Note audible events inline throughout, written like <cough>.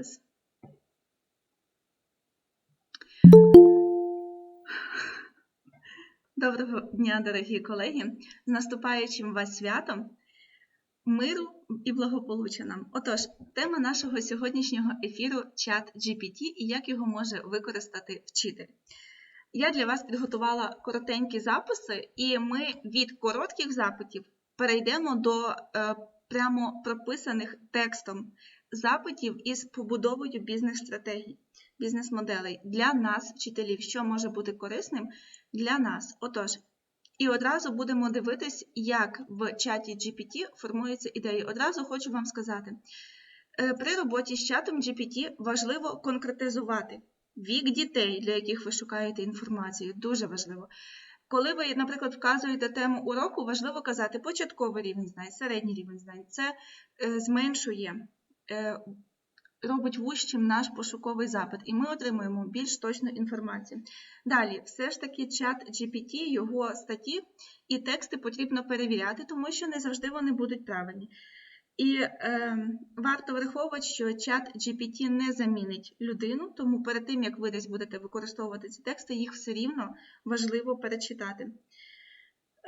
підпис. Доброго дня, дорогі колеги! З наступаючим вас святом, миру і благополуччя нам. Отож, тема нашого сьогоднішнього ефіру чат GPT і як його може використати вчитель. Я для вас підготувала коротенькі записи, і ми від коротких запитів перейдемо до е, прямо прописаних текстом запитів із побудовою бізнес-стратегій, бізнес-моделей для нас, вчителів, що може бути корисним для нас. Отож, і одразу будемо дивитись, як в чаті GPT формуються ідеї. Одразу хочу вам сказати: е, при роботі з чатом GPT важливо конкретизувати вік дітей, для яких ви шукаєте інформацію. Дуже важливо. Коли ви, наприклад, вказуєте тему уроку, важливо казати початковий рівень знань, середній рівень знань. Це е, зменшує, робить вущим наш пошуковий запит, і ми отримуємо більш точну інформацію. Далі, все ж таки, чат GPT, його статті і тексти потрібно перевіряти, тому що не завжди вони будуть правильні. І е, варто враховувати, що чат GPT не замінить людину, тому перед тим, як ви десь будете використовувати ці тексти, їх все рівно важливо перечитати.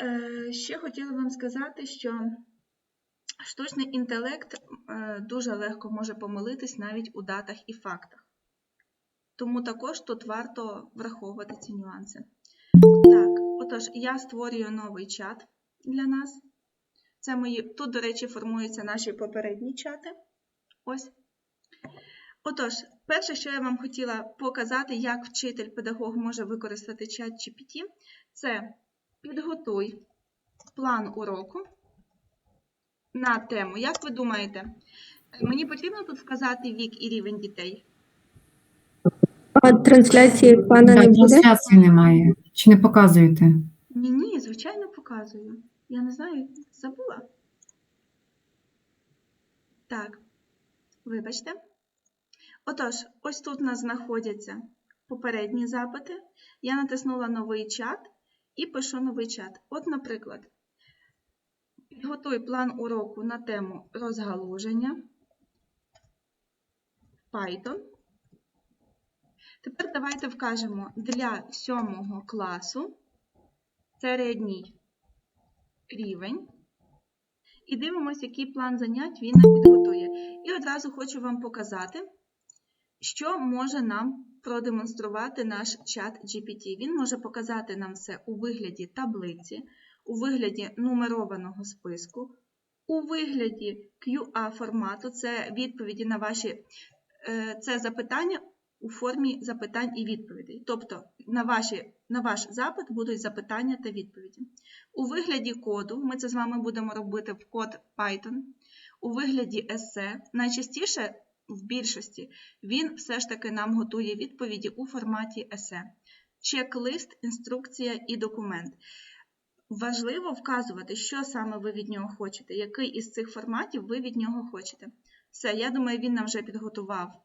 Е, ще хотіла вам сказати, що штучний інтелект е, дуже легко може помилитись навіть у датах і фактах. Тому також тут варто враховувати ці нюанси. Так, отож, я створюю новий чат для нас. Це мої, Тут, до речі, формуються наші попередні чати. Ось. Отож, перше, що я вам хотіла показати, як вчитель-педагог може використати чат GPT, це підготуй план уроку на тему. Як ви думаєте, мені потрібно тут вказати вік і рівень дітей? А трансляції плана не буде? трансляції немає. Чи не показуєте? Ні, ні, звичайно, показую. Я не знаю, забула. Так, вибачте. Отож, ось тут у нас знаходяться попередні запити. Я натиснула новий чат і пишу новий чат. От, наприклад, підготуй план уроку на тему розгалуження Python. Тепер давайте вкажемо для сьомого класу середній рівень. І дивимося, який план занять він підготує. І одразу хочу вам показати, що може нам продемонструвати наш чат GPT. Він може показати нам все у вигляді таблиці, у вигляді нумерованого списку, у вигляді QA-формату це відповіді на ваші е, це запитання у формі запитань і відповідей. Тобто на, ваші, на ваш запит будуть запитання та відповіді. У вигляді коду, ми це з вами будемо робити в код Python, у вигляді есе, найчастіше в більшості він все ж таки нам готує відповіді у форматі есе. Чек-лист, інструкція і документ. Важливо вказувати, що саме ви від нього хочете, який із цих форматів ви від нього хочете. Все, я думаю, він нам вже підготував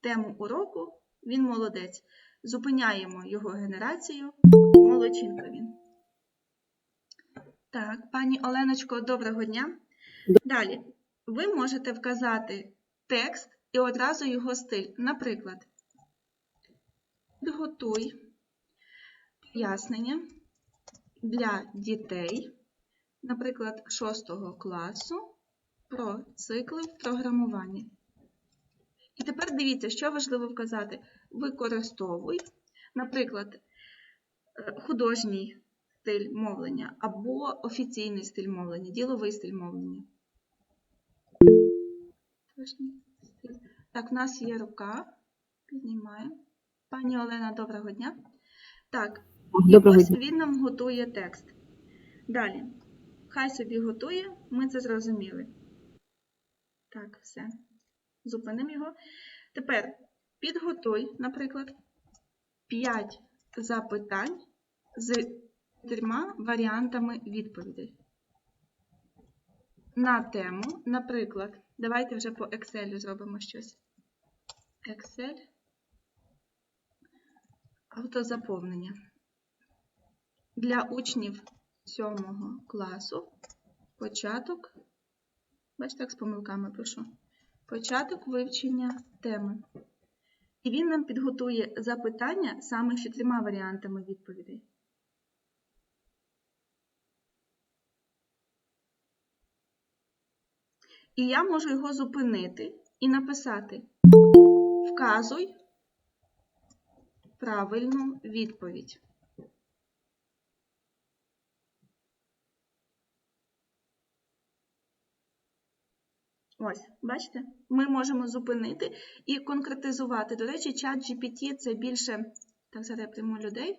тему уроку, він молодець. Зупиняємо його генерацію. Молодчинка він. Так, пані Оленочко, доброго дня. Далі, ви можете вказати текст і одразу його стиль. Наприклад, підготуй пояснення для дітей, наприклад, 6 класу про цикли в програмуванні. І тепер дивіться, що важливо вказати. Використовуй, наприклад, е, художній стиль мовлення або офіційний стиль мовлення, діловий стиль мовлення. Так, в нас є рука. Піднімаємо. Пані Олена, доброго дня. Так, і Доброго ось він нам готує текст. Далі. Хай собі готує, ми це зрозуміли. Так, все. Зупинимо його. Тепер підготуй, наприклад, 5 запитань з трьома варіантами відповідей. На тему, наприклад, давайте вже по Excel зробимо щось. Excel. Автозаповнення. Для учнів 7 класу початок. Бачите, як з помилками пишу. Початок вивчення теми. І він нам підготує запитання саме з чотирма варіантами відповідей. І я можу його зупинити і написати Вказуй правильну відповідь. Ось, бачите? Ми можемо зупинити і конкретизувати. До речі, чат GPT це більше, так я людей.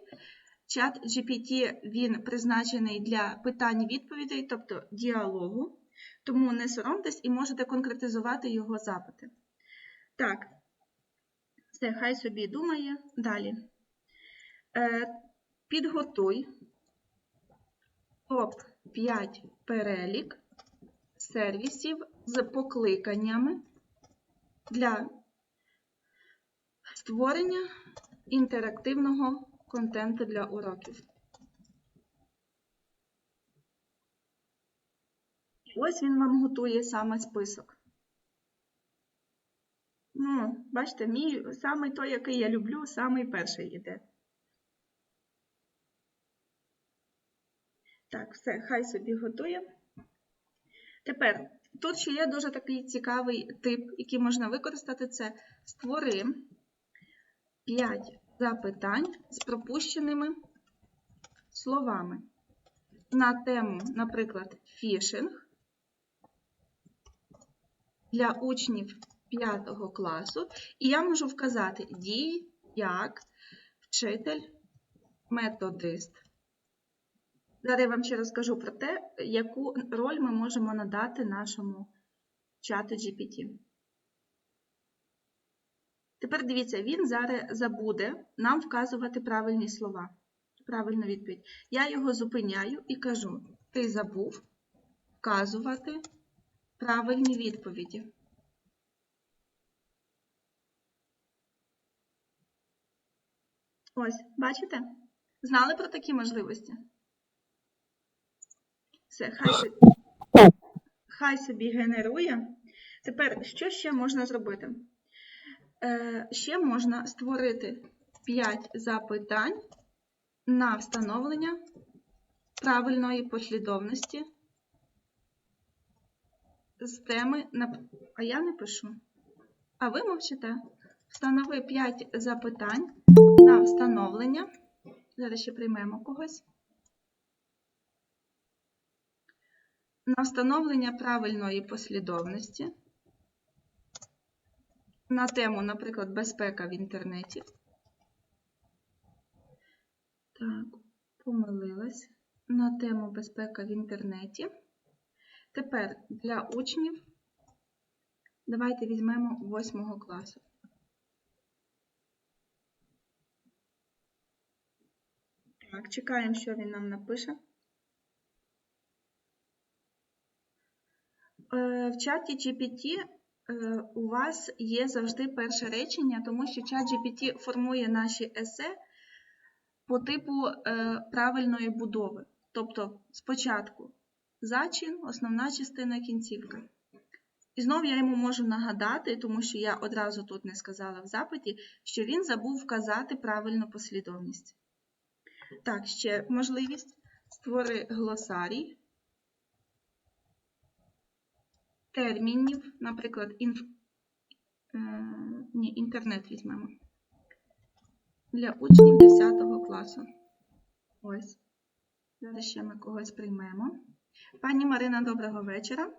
Чат GPT він призначений для питань-відповідей, тобто діалогу. Тому не соромтесь і можете конкретизувати його запити. Так, все, хай собі думає. Далі. Е, підготуй топ-5 перелік сервісів з покликаннями для створення інтерактивного контенту для уроків. Ось він вам готує саме список. Ну, бачите, мій самий той, який я люблю, самий перший іде. Так, все, хай собі готує. Тепер, тут ще є дуже такий цікавий тип, який можна використати, це створи. 5 запитань з пропущеними словами. На тему, наприклад, фішинг. Для учнів 5 класу, і я можу вказати дії як вчитель, методист. Зараз я вам ще розкажу про те, яку роль ми можемо надати нашому чату GPT. Тепер дивіться, він зараз забуде нам вказувати правильні слова, правильну відповідь. Я його зупиняю і кажу: ти забув вказувати правильні відповіді. Ось, бачите? Знали про такі можливості? Все, хай собі, хай собі генерує. Тепер, що ще можна зробити? Е, ще можна створити 5 запитань на встановлення правильної послідовності з теми, нап- а я не пишу. А ви мовчите? Встанови 5 запитань на встановлення. Зараз ще приймемо когось. На встановлення правильної послідовності. На тему, наприклад, безпека в інтернеті. Так, помилилась. На тему безпека в інтернеті. Тепер для учнів давайте візьмемо 8 класу. Так, чекаємо, що він нам напише. Е, В чаті GPT е, у вас є завжди перше речення, тому що чат GPT формує наші есе по типу е, правильної будови. Тобто спочатку зачин, основна частина, кінцівка. І знову я йому можу нагадати, тому що я одразу тут не сказала в запиті, що він забув вказати правильну послідовність. Так, ще можливість створи глосарій термінів, наприклад, інф... е, ні, інтернет візьмемо. Для учнів 10 класу. Ось. Зараз ще ми когось приймемо. Пані Марина, доброго вечора.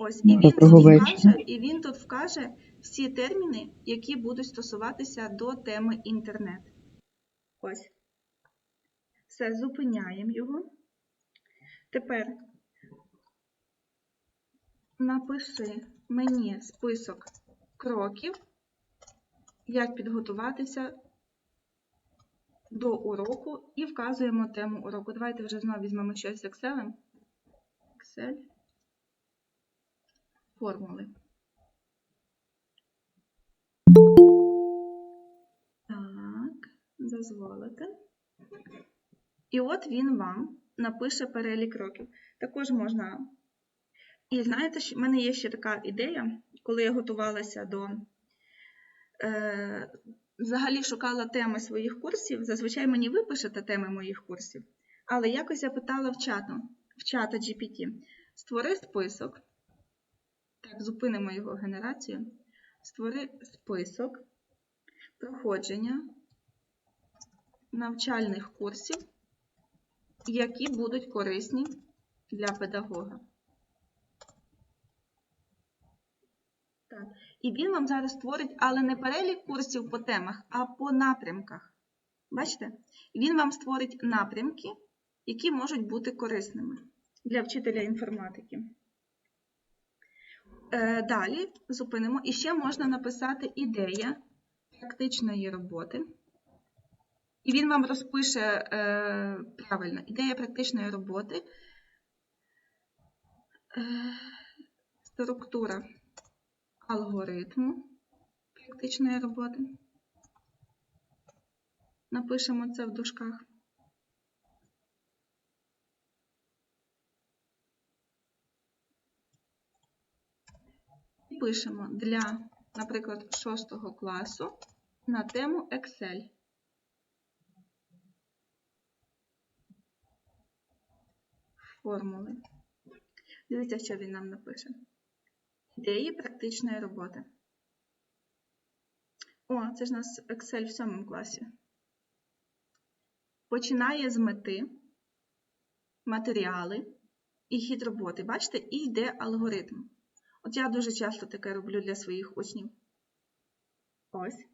Ось, і він, Доброго тут вечора. вкаже, і він тут вкаже всі терміни, які будуть стосуватися до теми інтернет. Ось. Все, зупиняємо його. Тепер напиши мені список кроків, як підготуватися до уроку і вказуємо тему уроку. Давайте вже знову візьмемо щось з Excel. Excel. Формули. Так, дозволите. І от він вам напише перелік кроків. Також можна І знаєте, в мене є ще така ідея, коли я готувалася до е, взагалі шукала теми своїх курсів. Зазвичай мені ви пишете теми моїх курсів, але якось я питала в чату, в чата GPT, створи список. Так, зупинимо його генерацію. Створи список проходження навчальних курсів, які будуть корисні для педагога. Так. І він вам зараз створить, але не перелік курсів по темах, а по напрямках. Бачите? Він вам створить напрямки, які можуть бути корисними для вчителя інформатики. Е, Далі зупинимо. І ще можна написати ідея практичної роботи. І він вам розпише е, правильно ідея практичної роботи, е, структура алгоритму практичної роботи. Напишемо це в дужках. І пишемо для, наприклад, 6 класу на тему Excel. Формули. Дивіться, що він нам напише. Ідеї практичної роботи. О, це ж у нас Excel в 7 класі. Починає з мети, матеріали і хід роботи. Бачите, і йде алгоритм. От я дуже часто таке роблю для своїх учнів. Ось.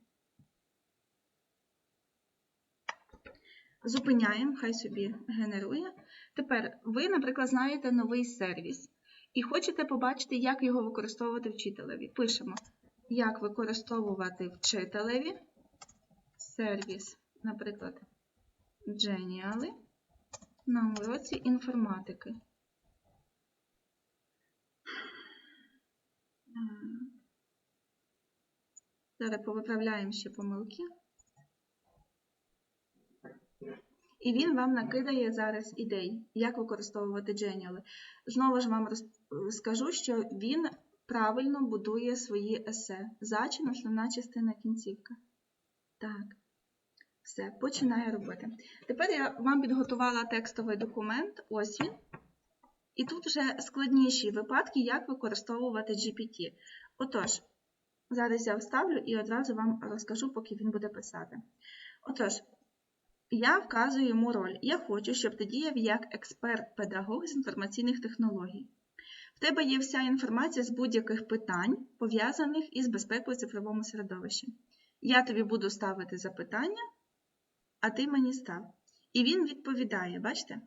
Зупиняємо, хай собі генерує. Тепер ви, наприклад, знаєте новий сервіс і хочете побачити, як його використовувати вчителеві. Пишемо, як використовувати вчителеві сервіс, наприклад, Genially на уроці інформатики. Зараз повиправляємо ще помилки. І він вам накидає зараз ідей, як використовувати Genially. Знову ж вам скажу, що він правильно будує свої есе. Зачин, основна частина кінцівка. Так. Все, починає робити. Тепер я вам підготувала текстовий документ. Ось він. І тут вже складніші випадки, як використовувати GPT. Отож, зараз я вставлю і одразу вам розкажу, поки він буде писати. Отож, я вказую йому роль. Я хочу, щоб ти діяв як експерт-педагог з інформаційних технологій. В тебе є вся інформація з будь-яких питань, пов'язаних із безпекою цифровому середовищі. Я тобі буду ставити запитання, а ти мені став. І він відповідає, бачите?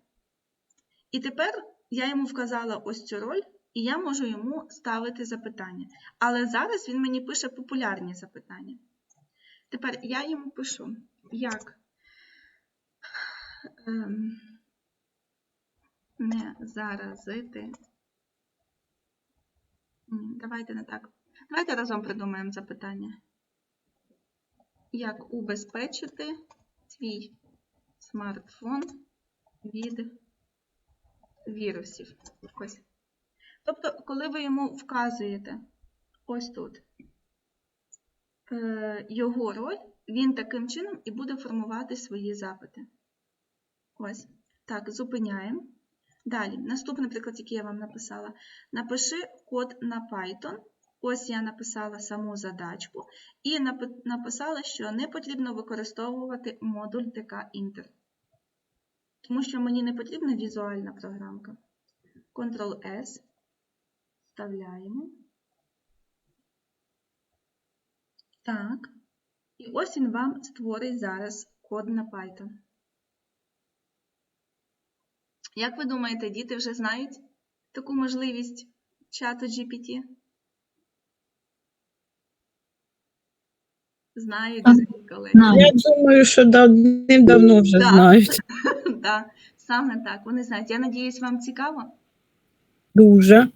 І тепер я йому вказала ось цю роль, і я можу йому ставити запитання. Але зараз він мені пише популярні запитання. Тепер я йому пишу, як не заразити. Давайте не так. Давайте разом придумаємо запитання. Як убезпечити свій смартфон від вірусів? Ось. Тобто, коли ви йому вказуєте ось тут е, його роль, він таким чином і буде формувати свої запити. Ось. Так, зупиняємо. Далі, наступний приклад, який я вам написала. Напиши код на Python. Ось я написала саму задачку і написала, що не потрібно використовувати модуль ТК Інтер. Тому що мені не потрібна візуальна програмка. Ctrl-S. Вставляємо. Так. І ось він вам створить зараз код на Python. Як ви думаєте, діти вже знають таку можливість чату GPT? Знають. Знаю. Я думаю, що давним-давно вже Да. знають. <laughs> Да, саме так, вони знають. Я надіюсь, вам цікаво. Дуже.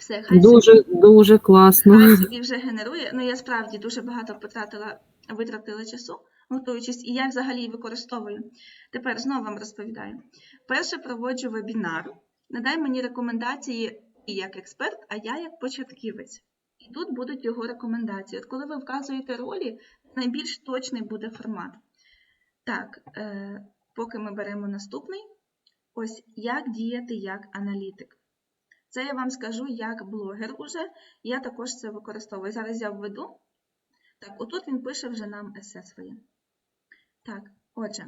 Все, хай Дуже, дуже класно. Хай собі вже генерує. Ну, я справді дуже багато потратила, витратила часу, готуючись, і я взагалі її використовую. Тепер знову вам розповідаю. Перше проводжу вебінар. Надай мені рекомендації як експерт, а я як початківець. І тут будуть його рекомендації. От коли ви вказуєте ролі, найбільш точний буде формат. Так, е, поки ми беремо наступний, ось як діяти як аналітик. Це я вам скажу як блогер уже, я також це використовую. Зараз я введу. Так, отут він пише вже нам есе своє. Так, отже,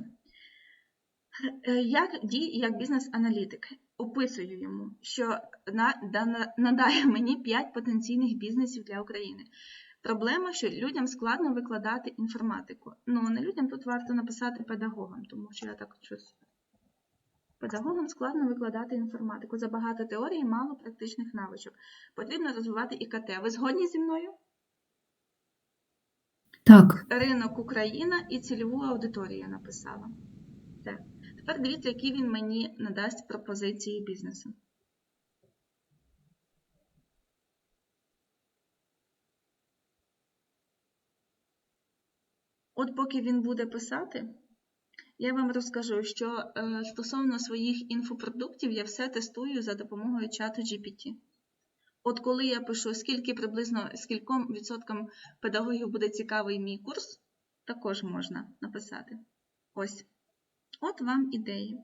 е, як дій як бізнес-аналітик. Описую йому, що надає мені 5 потенційних бізнесів для України. Проблема, що людям складно викладати інформатику. Ну, не людям тут варто написати педагогам, тому що я так щось. Педагогам складно викладати інформатику. Забагато теорії, мало практичних навичок. Потрібно розвивати ІКТ. Ви згодні зі мною? Так, Ринок Україна і цільову аудиторію написала. Все. Тепер дивіться, які він мені надасть пропозиції бізнесу. От поки він буде писати, я вам розкажу, що е, стосовно своїх інфопродуктів я все тестую за допомогою чату GPT. От коли я пишу, скільки приблизно скільком відсоткам педагогів буде цікавий мій курс, також можна написати. Ось. От вам ідеї.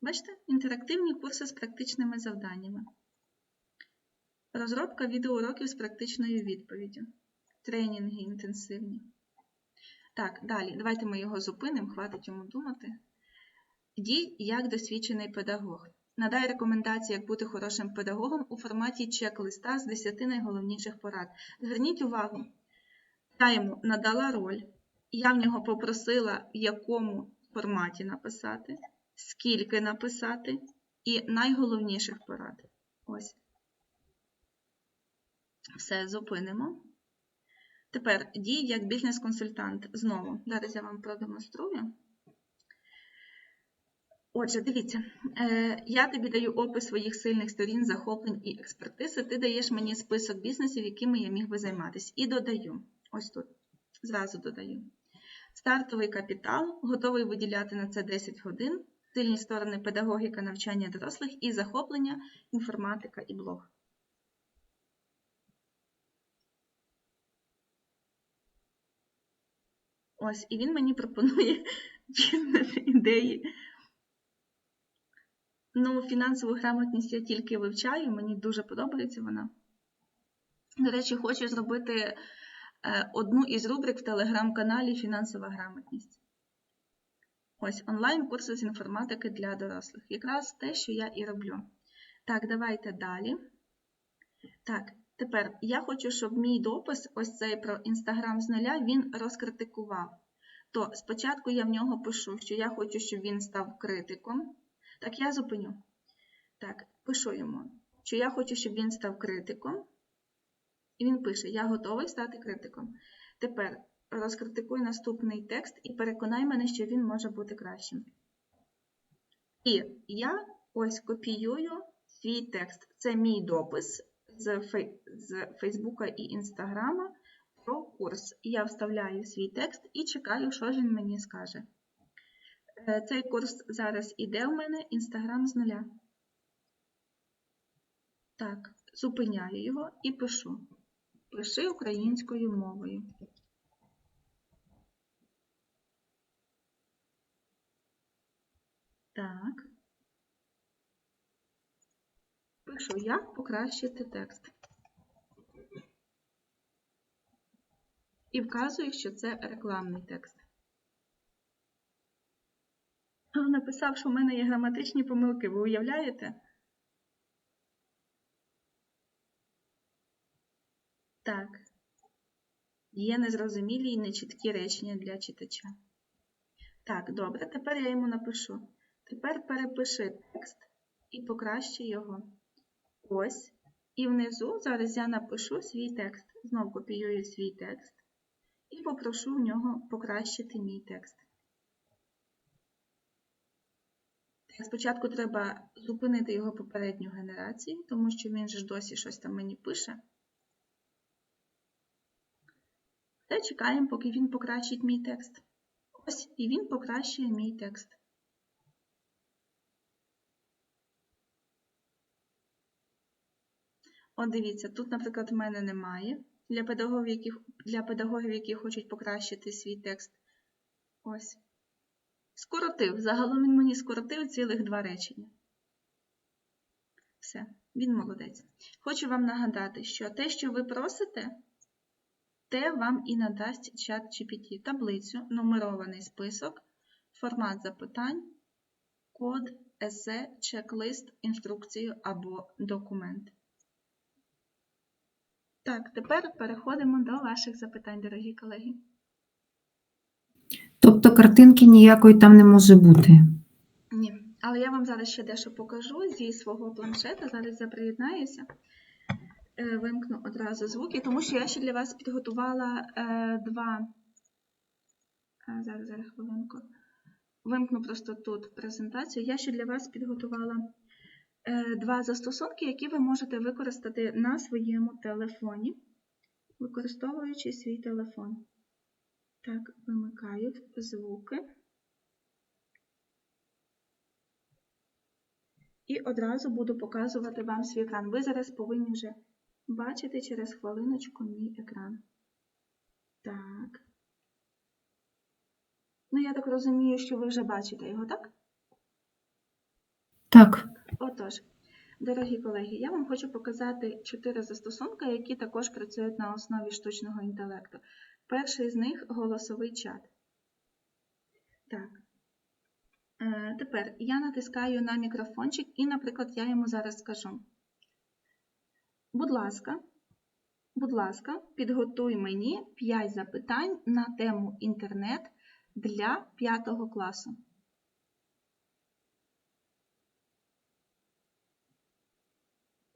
Бачите, інтерактивні курси з практичними завданнями. Розробка відеоуроків з практичною відповіддю. Тренінги інтенсивні. Так, далі, давайте ми його зупинимо, хватить йому думати. Дій як досвідчений педагог. Надай рекомендації, як бути хорошим педагогом у форматі чек-листа з 10 найголовніших порад. Зверніть увагу, я йому надала роль, я в нього попросила, в якому форматі написати, скільки написати, і найголовніших порад. Ось. Все, зупинимо. Тепер дій як бізнес-консультант. Знову, зараз я вам продемонструю. Отже, дивіться, е, я тобі даю опис своїх сильних сторін, захоплень і експертизи. Ти даєш мені список бізнесів, якими я міг би займатися. І додаю. Ось тут. Зразу додаю. Стартовий капітал, готовий виділяти на це 10 годин, сильні сторони педагогіка, навчання дорослих і захоплення, інформатика і блог. Ось, і він мені пропонує <laughs> бізнес-ідеї. Ну, фінансову грамотність я тільки вивчаю, мені дуже подобається вона. До речі, хочу зробити е, одну із рубрик в телеграм-каналі Фінансова грамотність. Ось онлайн-курси з інформатики для дорослих. Якраз те, що я і роблю. Так, давайте далі. Так, тепер я хочу, щоб мій допис, ось цей про Інстаграм з нуля, він розкритикував. То спочатку я в нього пишу, що я хочу, щоб він став критиком. Так, я зупиню. Так, пишу йому, що я хочу, щоб він став критиком. І він пише: Я готовий стати критиком. Тепер розкритикуй наступний текст і переконай мене, що він може бути кращим. І я ось копіюю свій текст. Це мій допис з, з Фейсбука і Інстаграма про курс. Я вставляю свій текст і чекаю, що ж він мені скаже. Е, Цей курс зараз іде у мене Інстаграм з нуля. Так, зупиняю його і пишу. Пиши українською мовою. Так. Пишу, як покращити текст. І вказую, що це рекламний текст. Написав, що в мене є граматичні помилки, ви уявляєте? Так. Є незрозумілі і нечіткі речення для читача. Так, добре, тепер я йому напишу. Тепер перепиши текст і покращи його. Ось. І внизу зараз я напишу свій текст. Знову копіюю свій текст і попрошу в нього покращити мій текст. Спочатку треба зупинити його попередню генерацію, тому що він ж досі щось там мені пише. Та чекаємо, поки він покращить мій текст. Ось, і він покращує мій текст. От дивіться, тут, наприклад, в мене немає. Для педагогів, які, для педагогів, які хочуть покращити свій текст. Ось. Скоротив. Загалом він мені скоротив цілих два речення. Все, він молодець. Хочу вам нагадати, що те, що ви просите, те вам і надасть чат GPT. Таблицю, нумерований список, формат запитань, код, есе, чек-лист, інструкцію або документ. Так, тепер переходимо до ваших запитань, дорогі колеги. Тобто картинки ніякої там не може бути. Ні, але я вам зараз ще дещо покажу зі свого планшета. Зараз я приєднаюся, Е, вимкну одразу звуки, тому що я ще для вас підготувала е, два. Зараз, зараз хвилинку. Вимкну просто тут презентацію. Я ще для вас підготувала е, два застосунки, які ви можете використати на своєму телефоні, використовуючи свій телефон. Так, вимикаю звуки. І одразу буду показувати вам свій екран. Ви зараз повинні вже бачити через хвилиночку мій екран. Так. Ну, я так розумію, що ви вже бачите його, так? Так, Отож, дорогі колеги, я вам хочу показати чотири застосунки, які також працюють на основі штучного інтелекту. Перший з них голосовий чат. Так. Е, Тепер я натискаю на мікрофончик і, наприклад, я йому зараз скажу. Будь ласка, будь ласка, підготуй мені 5 запитань на тему інтернет для 5 класу.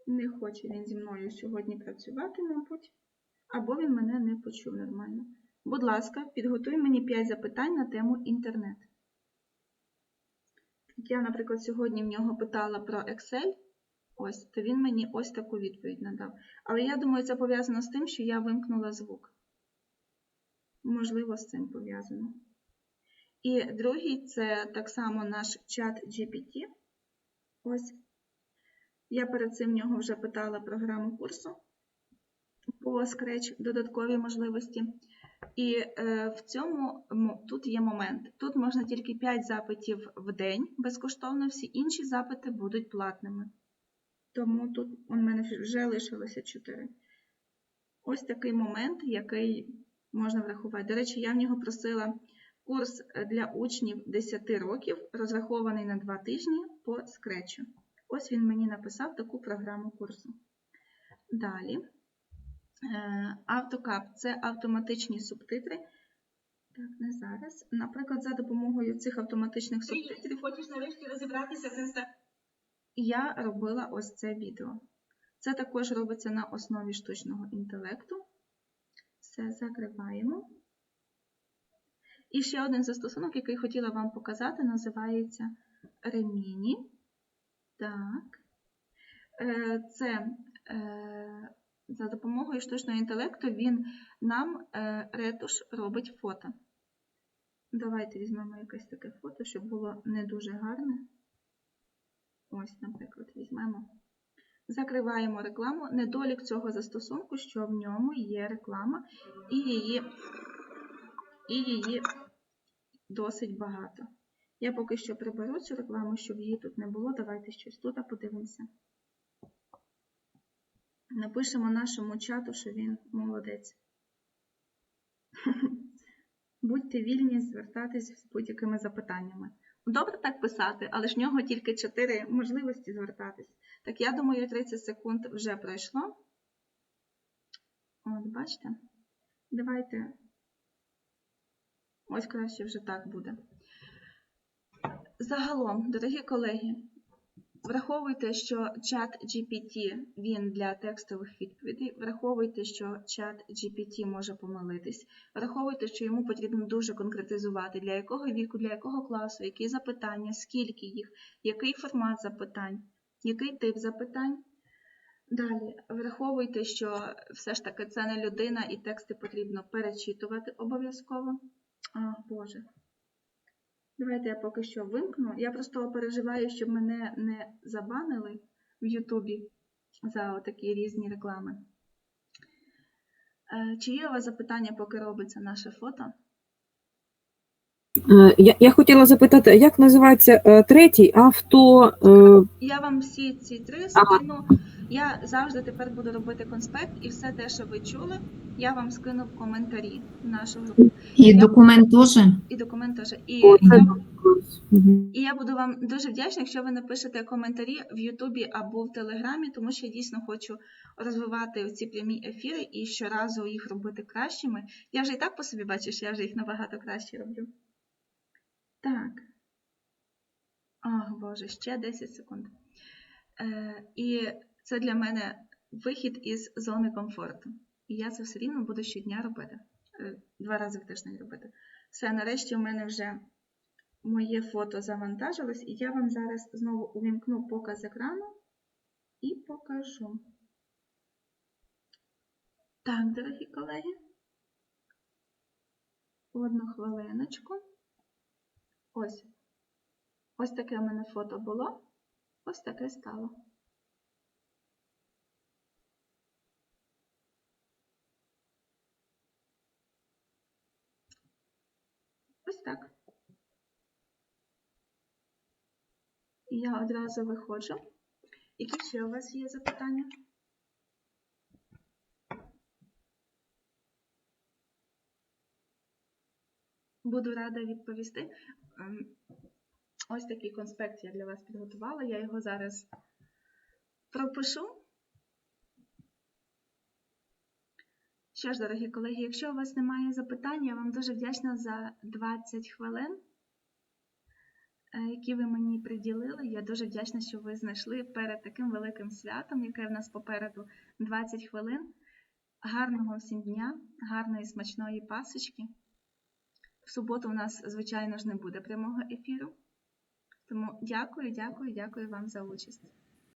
Не хоче він зі мною сьогодні працювати, мабуть, або він мене не почув нормально. Будь ласка, підготуй мені 5 запитань на тему інтернет. Я, наприклад, сьогодні в нього питала про Excel, ось, то він мені ось таку відповідь надав. Але я думаю, це пов'язано з тим, що я вимкнула звук. Можливо, з цим пов'язано. І другий це так само наш чат GPT. Ось. Я перед цим в нього вже питала програму курсу по Scratch, додаткові можливості. І е, в цьому тут є момент. Тут можна тільки 5 запитів в день безкоштовно, всі інші запити будуть платними. Тому тут у мене вже лишилося 4. Ось такий момент, який можна врахувати. До речі, я в нього просила курс для учнів 10 років, розрахований на 2 тижні по Scratch. Ось він мені написав таку програму курсу. Далі. Е, AutoCAD – це автоматичні субтитри. Так, не зараз. Наприклад, за допомогою цих автоматичних субтитрів. Хочеш нарешті розібратися з інста... Я робила ось це відео. Це також робиться на основі штучного інтелекту. Все, закриваємо. І ще один застосунок, який хотіла вам показати, називається Remini. Так. Е, Це е, за допомогою штучного інтелекту він нам е, ретуш робить фото. Давайте візьмемо якесь таке фото, щоб було не дуже гарне. Ось, наприклад, візьмемо. Закриваємо рекламу. Недолік цього застосунку, що в ньому є реклама, і її, і її досить багато. Я поки що приберу цю рекламу, щоб її тут не було. Давайте щось тут подивимося. Напишемо нашому чату, що він молодець. <laughs> Будьте вільні звертатись з будь-якими запитаннями. Добре так писати, але ж в нього тільки 4 можливості звертатись. Так я думаю, 30 секунд вже пройшло. От, бачите? Давайте. Ось краще вже так буде. Загалом, дорогі колеги, Враховуйте, що чат GPT він для текстових відповідей. Враховуйте, що чат GPT може помилитись. Враховуйте, що йому потрібно дуже конкретизувати, для якого віку, для якого класу, які запитання, скільки їх, який формат запитань, який тип запитань. Далі, враховуйте, що все ж таки це не людина і тексти потрібно перечитувати обов'язково. А, Боже. Давайте я поки що вимкну. Я просто переживаю, щоб мене не забанили в Ютубі за такі різні реклами. Е, Чи є у вас запитання, поки робиться наше фото? Е, Я, я хотіла запитати, як називається е, третій авто. Я вам всі ці три Ага. Я завжди тепер буду робити конспект, і все те, що ви чули, я вам скину в коментарі нашого І документ теж? і документ теж. І О, я, і я буду вам дуже вдячна, якщо ви напишете коментарі в Ютубі або в Телеграмі, тому що я дійсно хочу розвивати ці прямі ефіри і щоразу їх робити кращими. Я вже і так по собі бачу, що я вже їх набагато краще роблю. Так. Ах, Боже, ще 10 секунд. Е, і це для мене вихід із зони комфорту. І я це все рівно буду щодня робити. Е, Два рази в тиждень робити. Все, нарешті у мене вже моє фото завантажилось, і я вам зараз знову увімкну показ екрану і покажу. Так, дорогі колеги. Одну хвилиночку. Ось. Ось таке в мене фото було. Ось таке стало. Ось так. Я одразу виходжу. Які ще у вас є запитання? Буду рада відповісти. Ем, Ось такий конспект я для вас підготувала. Я його зараз пропишу. Що ж, дорогі колеги, якщо у вас немає запитань, я вам дуже вдячна за 20 хвилин, е, які ви мені приділили. Я дуже вдячна, що ви знайшли перед таким великим святом, яке в нас попереду 20 хвилин. Гарного всім дня, гарної смачної пасочки. В суботу у нас, звичайно ж, не буде прямого ефіру. Тому дякую, дякую, дякую вам за участь.